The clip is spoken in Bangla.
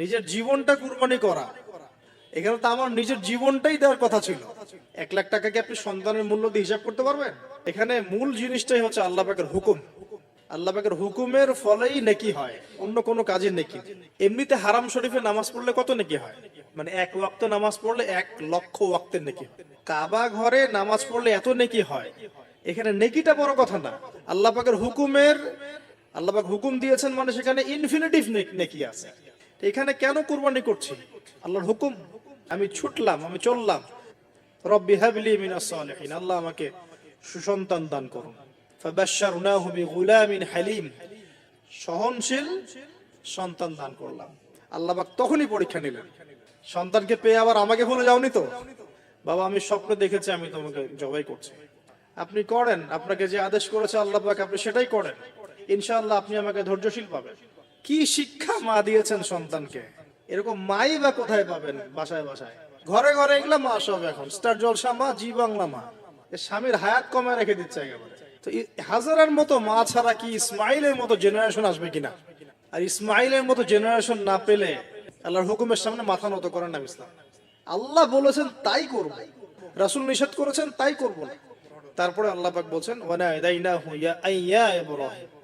নিজের জীবনটা কুরবানি করা। এখানে তো আমার নিজের জীবনটাই দেওয়ার কথা ছিল। এক লাখ টাকা কি আপনি সন্তানের মূল্য দিয়ে হিসাব করতে পারবেন? এখানে মূল জিনিসটাই হচ্ছে আল্লাহ হুকুম। আল্লাহ পাকের হুকুমের ফলেই নেকি হয়, অন্য কোনো কাজের নেকি এমনিতে হারাম শরীফে নামাজ পড়লে কত নেকি হয়? মানে এক ওয়াক্ত নামাজ পড়লে এক লক্ষ ওয়াক্তের নেকি কাবা ঘরে নামাজ পড়লে এত নেকি হয়? এখানে নেকিটা বড় কথা না। আল্লাহ হুকুমের, আল্লাহ পাক হুকুম দিয়েছেন মানে সেখানে ইনফিনিটিভ নেকি আছে। এখানে কেন কুরবানি করছি? আল্লাহর হুকুম, আমি ছুটলাম, আমি চললাম। রব্বি হাবলি মিনাস সালিহিন, আল্লাহ আমাকে সুসন্তান দান করুন। ফাবাশশারনাহু বিগুলামিন হালিম, সহনশীল সন্তান দান করলাম। আল্লাহ পাক তখনই পরীক্ষা নিলেন। সন্তানকে পেয়ে আবার আমাকে ভুলে যাওনি তো? বাবা, আমি স্বপ্ন দেখেছি, আমি তোমাকে জবাই করছি। আপনি করেন, আপনাকে যে আদেশ করেছে আল্লাহ পাক, আপনি সেটাই করেন। ইনশাআল্লাহ আপনি আমাকে ধৈর্যশীল পাবেন। কি শিক্ষা মা দিয়েছেন সন্তানকে? এরকম মাই বা কোথায় পাবেন বাসায় বাসায়? ঘরে ঘরে এগুলা মা সব এখন। স্টার জলসা মা, জি বাংলা মা। স্বামীর হায়াত কমায় রেখে দিচ্ছে একেবারে। তো হাজারের মতো মা ছাড়া কি ইসমাইলের মতো জেনারেশন আসবে কিনা? আর ইসমাইলের মতো জেনারেশন না পেলে আল্লাহর হুকুমের সামনে মাথা নত করেন না ইসলাম। আল্লাহ বলেছেন, তাই করব। রাসুল নিষেধ করেছেন, তাই করব না। তারপরে আল্লাহ পাক বলছেন, ওয়ানা ইদাইনাহু ইয়া আইয়া ইব্রাহিম।